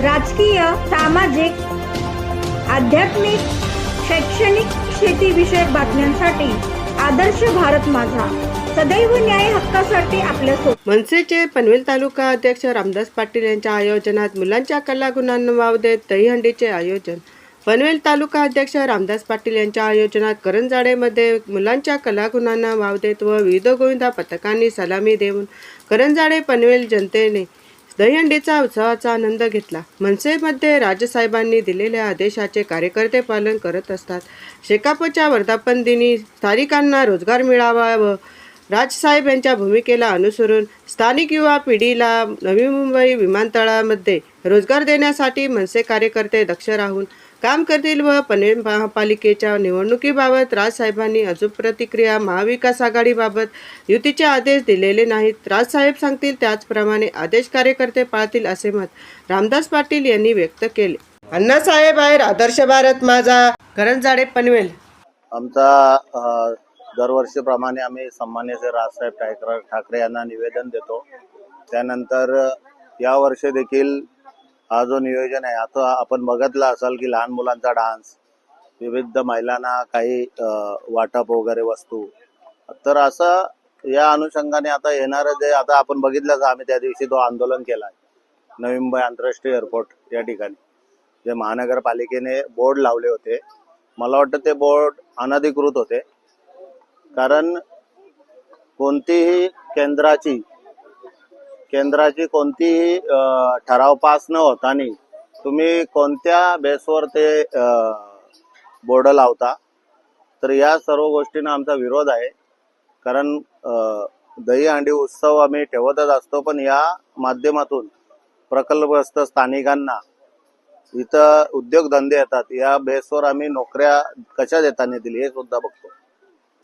राजकीय सामाजिक आध्यात्मिक शैक्षणिक शेतीविषयक बातम्यांसाठी आदर्श भारत माझा. सदैव न्याय हक्कासाठी आपल्या मनसेचे पनवेल तालुका अध्यक्ष रामदास पाटील यांच्या आयोजनात मुलांच्या कलागुणांना वाव देत दहीहंडीचे आयोजन. पनवेल तालुका अध्यक्ष रामदास पाटील यांच्या आयोजनात करंजाडेमध्ये मुलांच्या कलागुणांना वाव देत व विविध गोविंदा पथकांनी सलामी देऊन करंजाडे पनवेल जनतेने दहीहंडीचा उत्सवाचा आनंद घेतला. मनसेमध्ये राजसाहेबांनी दिलेल्या आदेशाचे कार्यकर्ते पालन करत असतात. शेकापच्या वर्धापन दिनी स्थानिकांना रोजगार मिळावा व राजसाहेब यांच्या भूमिकेला अनुसरून स्थानिक युवा पिढीला नवी मुंबई विमानतळामध्ये रोजगार देण्यासाठी मनसे कार्यकर्ते दक्ष राहून काम करतील व पनवेल महापालिकेच्या निवडणुकीबाबत राजसाहेबांनी अजून प्रतिक्रिया महाविकास आघाडीबाबत युतीचे आदेश दिलेले नाहीत. राजसाहेब सांगतील त्याचप्रमाणे आदेश कार्यकर्ते पाळतील असे मत रामदास पाटील यांनी व्यक्त केले. अण्णासाहेब आहे आदर्श भारत माझा. करंजाडे पनवेल. आमचा दरवर्षीप्रमाणे आम्ही सन्मान्य राजसाहेब ठाकरे ठाकरे यांना निवेदन देतो. त्यानंतर यावर्षी देखील हा जो नियोजन आहे आता आपण बघितलं असाल की लहान मुलांचा डान्स विविध महिलांना काही वाटप वगैरे वस्तू. तर असं या अनुषंगाने आता येणारं जे आता आपण बघितलंच आम्ही त्या दिवशी तो आंदोलन केलाय. नवी मुंबई आंतरराष्ट्रीय एअरपोर्ट या ठिकाणी जे महानगरपालिकेने बोर्ड लावले होते. मला वाटतं ते बोर्ड अनधिकृत होते. कारण कोणतीही केंद्राची केंद्राची कोणतीही ठराव पास न होताना तुम्ही कोणत्या बेसवर ते बोर्ड लावता तर या सर्व गोष्टींना आमचा विरोध आहे. कारण दही दहीहंडी उत्सव आम्ही ठेवतच असतो पण या माध्यमातून प्रकल्पग्रस्त स्थानिकांना इथं उद्योगधंदे येतात या बेसवर आम्ही नोकऱ्या कशा देताना दिली हे सुद्धा बघतो.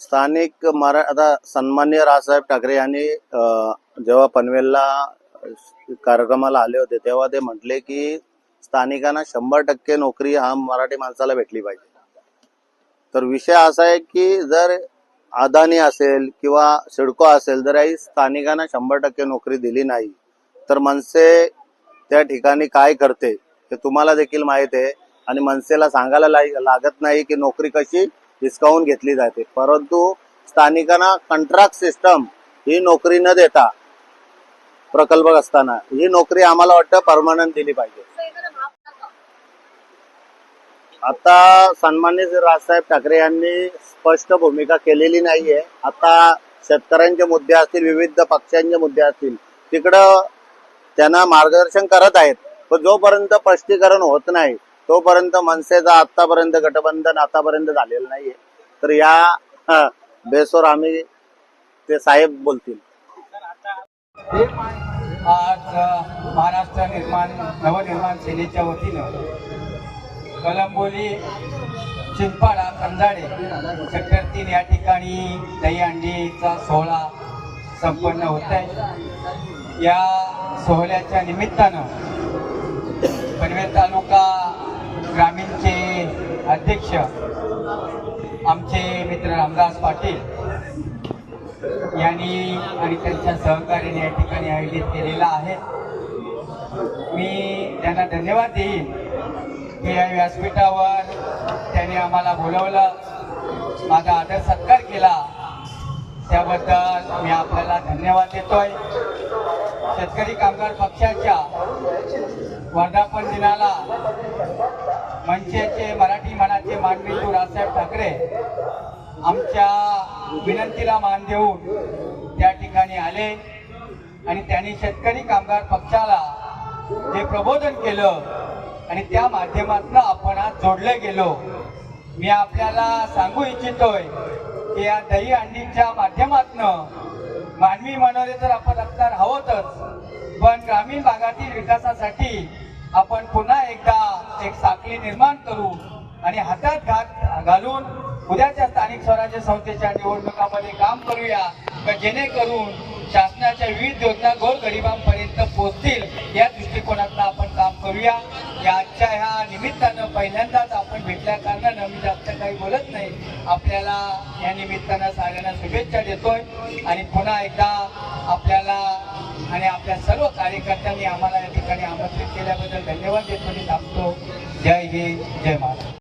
स्थानिक मरा आता सन्मान्य राजसाहेब ठाकरे यांनी जेव्हा पनवेलला कार्यक्रमाला आले होते तेव्हा ते म्हटले की स्थानिकांना शंभर टक्के नोकरी हा मराठी माणसाला भेटली पाहिजे. तर विषय असा आहे की जर अदानी असेल किंवा सिडको असेल जर आई स्थानिकांना शंभर टक्के नोकरी दिली नाही तर मनसे त्या ठिकाणी काय करते हे तुम्हाला देखील माहीत आहे. आणि मनसेला सांगायला लागत नाही की नोकरी कशी हिसकावून घेतली जाते. परंतु स्थानिकांना कंट्राक्ट सिस्टम ही नोकरी न देता प्रकल्प असताना ही नोकरी आम्हाला वाटतं परमनंट दिली पाहिजे. आता सन्मान्य राजसाहेब ठाकरे यांनी स्पष्ट भूमिका केलेली नाहीये. आता शेतकऱ्यांचे मुद्दे असतील विविध पक्षांचे मुद्दे असतील तिकडं त्यांना मार्गदर्शन करत आहेत. पण जोपर्यंत स्पष्टीकरण होत नाही तोपर्यंत मनसेचा आतापर्यंत गठबंधन आतापर्यंत झालेलं नाहीये. तर या बेसोर बेसवर आम्ही ते साहेब बोलतील. आज महाराष्ट्र निर्माण नवनिर्माण सेनेच्या वतीनं कलंबोली चिंपाडा कंजाडे सेक्टर तीन या ठिकाणी दहीहंडीचा सोहळा संपन्न होत आहे. या सोहळ्याच्या निमित्तानं पनवेल तालुका ग्रामीणचे अध्यक्ष आमचे मित्र रामदास पाटील यांनी आणि त्यांच्या सहकार्याने या ठिकाणी आयोजित केलेला आहे. मी त्यांना धन्यवाद देईन की या व्यासपीठावर त्यांनी आम्हाला बोलवलं माझा आदर सत्कार केला. त्याबद्दल मी आपल्याला धन्यवाद देतोय. शेतकरी कामगार पक्षाच्या वर्धापन दिनाला मंचाचे मराठी मनाचे मानविंदू राजसाहेब ठाकरे आमच्या विनंतीला मान देऊन त्या ठिकाणी आले आणि त्यांनी शेतकरी कामगार पक्षाला जे प्रबोधन केलं आणि त्या माध्यमातून आपण आज जोडले गेलो. मी आपल्याला सांगू इच्छितोय की या दही अंडीच्या माध्यमातून मानवी मनोरे तर आपण असणार आहोतच पण ग्रामीण भागातील विकासासाठी आपण पुन्हा एकदा एक साखळी निर्माण करू आणि हातात घात घालून उद्याच्या स्थानिक स्वराज्य संस्थेच्या निवडणुकामध्ये काम करूया. का जेणेकरून शासनाच्या विविध योजना गोरगरिबांपर्यंत पोहोचतील या दृष्टिकोनातनं आपण काम करूया. या आजच्या ह्या निमित्तानं पहिल्यांदाच आपण भेटल्या कारणानं मी जास्त काही बोलत नाही. आपल्याला या निमित्तानं सगळ्यांना शुभेच्छा देतोय. आणि पुन्हा एकदा आपल्याला आणि आपल्या सर्व कार्यकर्त्यांनी आम्हाला या ठिकाणी आमंत्रित केल्याबद्दल धन्यवाद देतो आणि थांबतो जय हिंद जय महाराज